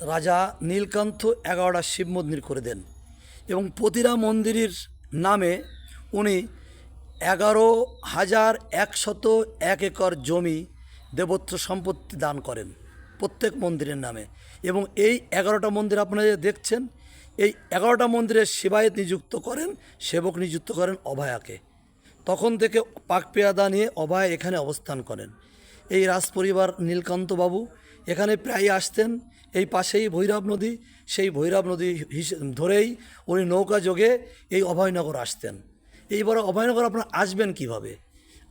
রাজা নীলকান্ত এগারোটা শিব মন্দির করে দেন এবং প্রতিটা মন্দিরের নামে উনি এগারো হাজার একশত এক একর জমি দেবত্র সম্পত্তি দান করেন প্রত্যেক মন্দিরের নামে। এবং এই এগারোটা মন্দির আপনারা দেখছেন, এই এগারোটা মন্দিরের সেবায়ত নিযুক্ত করেন, সেবক নিযুক্ত করেন অভয়াকে। তখন থেকে পাক পেয়াদা নিয়ে অভয় এখানে অবস্থান করেন। এই রাজপরিবার নীলকান্ত বাবু এখানে প্রায় আসতেন। এই পাশেই ভৈরব নদী, সেই ভৈরব নদী ধরেই উনি নৌকা যোগে এই অভয়নগর আসতেন। এইবার অভয়নগর আপনারা আসবেন কীভাবে?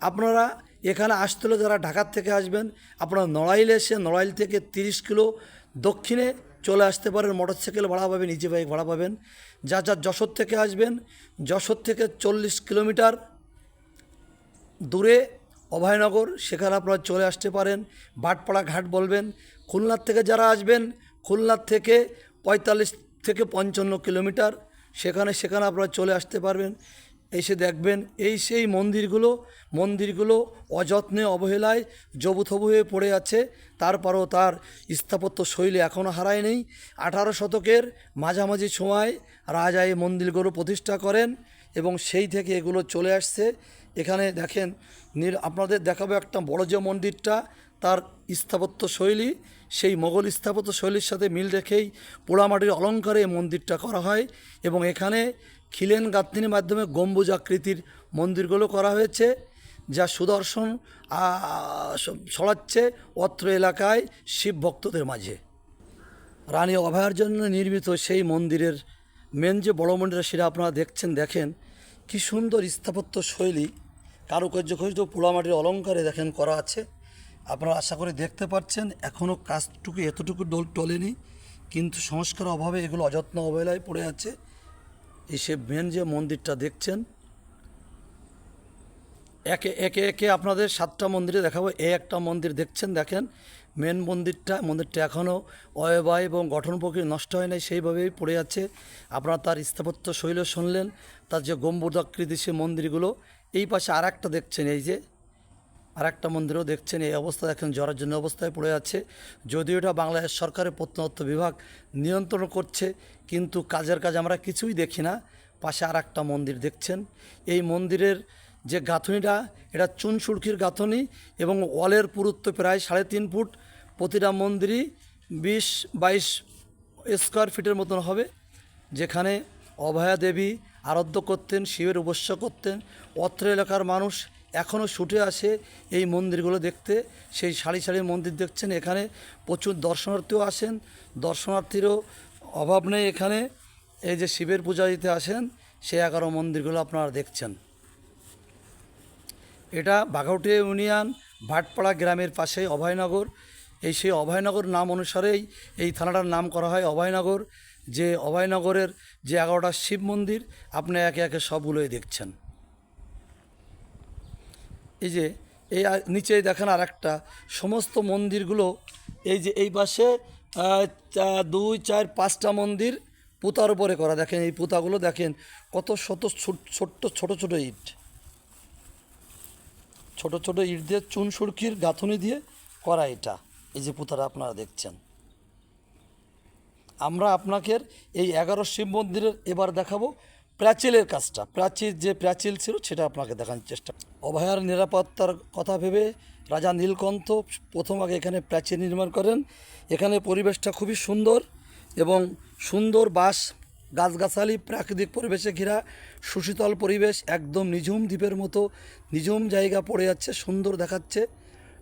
আপনারা এখানে আসতে যারা ঢাকার থেকে আসবেন, আপনারা নড়াইলে এসে নড়াইল থেকে তিরিশ কিলো দক্ষিণে চলে আসতে পারেন, মোটরসাইকেল ভাড়া পাবেন ইজি বাইক ভাড়া পাবেন। যা যা যশোর থেকে আসবেন, যশোর থেকে চল্লিশ কিলোমিটার দূরে অভয়নগর, সেখানে আপনারা চলে আসতে পারেন। বাটপাড়া ঘাট বলবেন, খুলনার থেকে যারা আসবেন, খুলনার থেকে পঁয়তাল্লিশ থেকে পঞ্চান্ন কিলোমিটার, সেখানে সেখানে আপনারা চলে আসতে পারবেন। এসে দেখবেন এই সেই মন্দিরগুলো মন্দিরগুলো অযত্নে অবহেলায় জবুথবু হয়ে পড়ে আছে। তারপরও তার স্থাপত্য শৈলী এখনও হারায় নেই। আঠারো শতকের মাঝামাঝি সময় রাজা এই মন্দিরগুলো প্রতিষ্ঠা করেন এবং সেই থেকে এগুলো চলে আসছে। এখানে দেখেন আপনাদের দেখাবো একটা বড় যে মন্দিরটা, তার স্থাপত্য শৈলী, সেই মোগল স্থাপত্য শৈলীর সাথে মিল রেখেই পোড়ামাটির অলঙ্কারে মন্দিরটা করা হয় এবং এখানে খিলেন গাঁথনির মাধ্যমে গম্বুজ আকৃতির মন্দিরগুলো করা হয়েছে, যা সুদর্শন ছড়াচ্ছে অত্র এলাকায় শিব ভক্তদের মাঝে। রানী অভয়ার জন্য নির্মিত সেই মন্দিরের মেন যে বড় মন্দির সেটা আপনারা দেখছেন, দেখেন, কি সুন্দর স্থাপত্য শৈলী। কারুকার্য খচিত পোড়ামাটির অলঙ্কারে দেখেন করা আছে। আপনারা আশা করে দেখতে পাচ্ছেন এখনও কাজটুকু এতটুকু ডোল টলেনি, কিন্তু সংস্কার অভাবে এগুলো অযত্ন অবহেলায় পড়ে আছে। এই সে মেন যে মন্দিরটা দেখছেন, একে একে একে আপনাদের সাতটা মন্দিরে দেখাবো। এই একটা মন্দির দেখছেন, দেখেন, মেন মন্দিরটা মন্দিরটা এখনও অয়বায় এবং গঠন প্রক্রিয়া নষ্ট হয় নাই, সেইভাবেই পড়ে আছে। আপনারা তার স্থাপত্য শৈল শুনলেন, তার যে গম্বুজাকৃতি সে মন্দিরগুলো এই পাশে আর একটা দেখছেন, এই যে আর একটা মন্দিরও দেখছেন, এই অবস্থা দেখেন জ্বরের জন্য অবস্থায় পড়ে আছে। যদিও এটা বাংলাদেশ সরকারের প্রত্নতত্ত্ব বিভাগ নিয়ন্ত্রণ করছে, কিন্তু কাজের কাজ আমরা কিছুই দেখি না। পাশে আর একটা মন্দির দেখছেন, এই মন্দিরের যে গাঁথনিটা, এটা চুন সুরকির গাঁথনি এবং ওয়ালের পুরুত্ব প্রায় সাড়ে তিন ফুট। প্রতিটা মন্দিরই বিশ বাইশ স্কোয়ার ফিটের মতন হবে, যেখানে অভয়া দেবী আরাধ্য করতেন, শিবের উপস্য করতেন। অত্র এলাকার মানুষ এখনও ছুটে আসে এই মন্দিরগুলো দেখতে। সেই সারি সারি মন্দির দেখছেন, এখানে প্রচুর দর্শনার্থীও আসেন। দর্শনার্থীরও অভাব নেই এখানে। এই যে শিবের পূজা দিতে আসেন, সেই এগারো মন্দিরগুলো আপনারা দেখছেন। এটা বাঘাউটিয়া ইউনিয়ন, ভাটপাড়া গ্রামের পাশে অভয়নগর। এই সেই অভয়নগর নাম অনুসারেই এই থানাটার নাম করা হয় অভয়নগর। যে অভয়নগরের যে এগারোটা শিব মন্দির, আপনি একে একে সবগুলোই দেখছেন। এই যে, এই আর নিচে দেখেন আর একটা সমস্ত মন্দিরগুলো, এই যে এই পাশে দুই, চার, পাঁচটা মন্দির পুতার উপরে করা। দেখেন এই পুতাগুলো, দেখেন কত শত ছোট, ছোট্ট, ছোট ছোট ইট। ছোট ছোট ইট দিয়ে চুন, সুরকির গাঁথনি দিয়ে করা এটা। এই যে পুতারা আপনারা দেখছেন। আমরা আপনাকে এই এগারো শিব মন্দিরের এবার দেখাবো প্রাচীলের কাজটা। প্রাচীর যে প্রাচীল ছিল, সেটা আপনাকে দেখানোর চেষ্টা। অভয়ার নিরাপত্তার কথা ভেবে রাজা নীলকণ্ঠ প্রথম আগে এখানে প্রাচীর নির্মাণ করেন। এখানে পরিবেশটা খুবই সুন্দর এবং সুন্দর বাস গাছগাছালি, প্রাকৃতিক পরিবেশে ঘেরা সুশীতল পরিবেশ, একদম নিঝুম দ্বীপের মতো, নিঝুম জায়গা পড়ে যাচ্ছে, সুন্দর দেখাচ্ছে।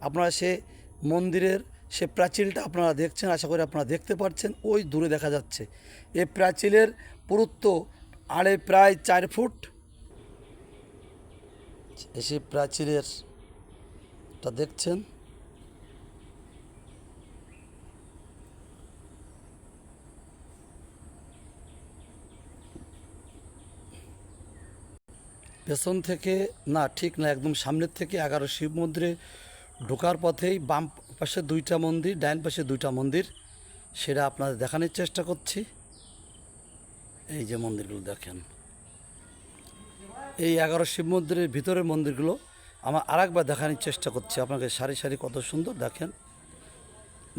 আপনারা সে মন্দিরের সে প্রাচীরটা আপনারা দেখছেন, আশা করি আপনারা দেখতে পাচ্ছেন ওই দূরে দেখা যাচ্ছে। এ প্রাচীরের পুরুত্ব আড়ে প্রায় চার ফুট। এসে প্রাচীরের টা দেখছেন। পেছন থেকে, না, ঠিক না, একদম সামনের থেকে এগারো শিব মন্দিরে ঢোকার পথেই বাম পাশে দুইটা মন্দির ডাইন পাশে দুইটা মন্দির। সেটা আপনাদের দেখানোর চেষ্টা করছি। এই যে মন্দিরগুলো দেখেন। এই এগারো শিব মন্দিরের ভিতরের মন্দিরগুলো আমার আরেকবার দেখানোর চেষ্টা করছি। আপনাকে সারি সারি কত সুন্দর দেখেন।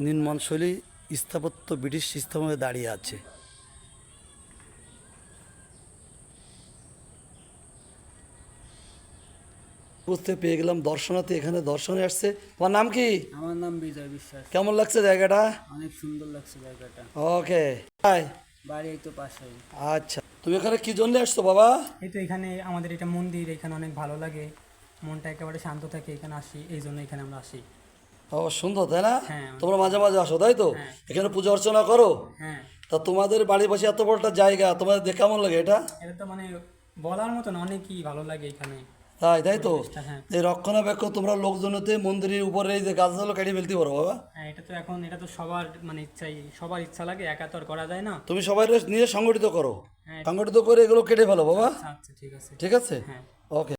নির্মাণশৈলী স্থাপত্য ব্রিটিশ স্থাপনে দাঁড়িয়ে আছে। বুঝতে পেয়ে গেলাম। দর্শনার্থী এখানে দর্শনে আসছে। তোমার নাম কি? আমার নাম বিজয় বিশ্বাস। কেমন লাগছে জায়গাটা? অনেক সুন্দর লাগছে জায়গাটা। ওকে। হাই বাড়ি এই তো পাশেই। আচ্ছা। তুমি এখানে কি জন্য আসছো বাবা? এই তো এখানে আমাদের এটা মন্দির এখানে অনেক ভালো লাগে। মনটা একেবারে শান্ত থাকে এখানে আসি এই জন্য এখানে আমরা আসি। ও সুন্দর তাই না? হ্যাঁ। তোমরা মাঝে মাঝে আসো তাই তো? হ্যাঁ। এখানে পূজা অর্চনা করো। হ্যাঁ। তা তোমাদের বাড়ির পাশে এত বড় একটা জায়গা তোমাদের দেখে কেমন লাগে এটা? এটা তো মানে বলার মতন অনেকই ভালো লাগে এখানে। তাই তাই তো? হ্যাঁ। এই রক্ষণাবেক্ষণ তোমরা লোকজনতে মন্দিরের উপরে এই যে গাছগুলো কেটে ফেলতে পারো বাবা। হ্যাঁ এটা তো এখন এটা তো সবার মানে ইচ্ছাই সবার ইচ্ছা লাগে একা তো আর করা যায় না। তুমি সবাই নিজে সংগঠিত করো। হ্যাঁ সংগঠিত করে এগুলো কেটে ফেলো বাবা। আচ্ছা ঠিক আছে। ঠিক আছে? হ্যাঁ। ওকে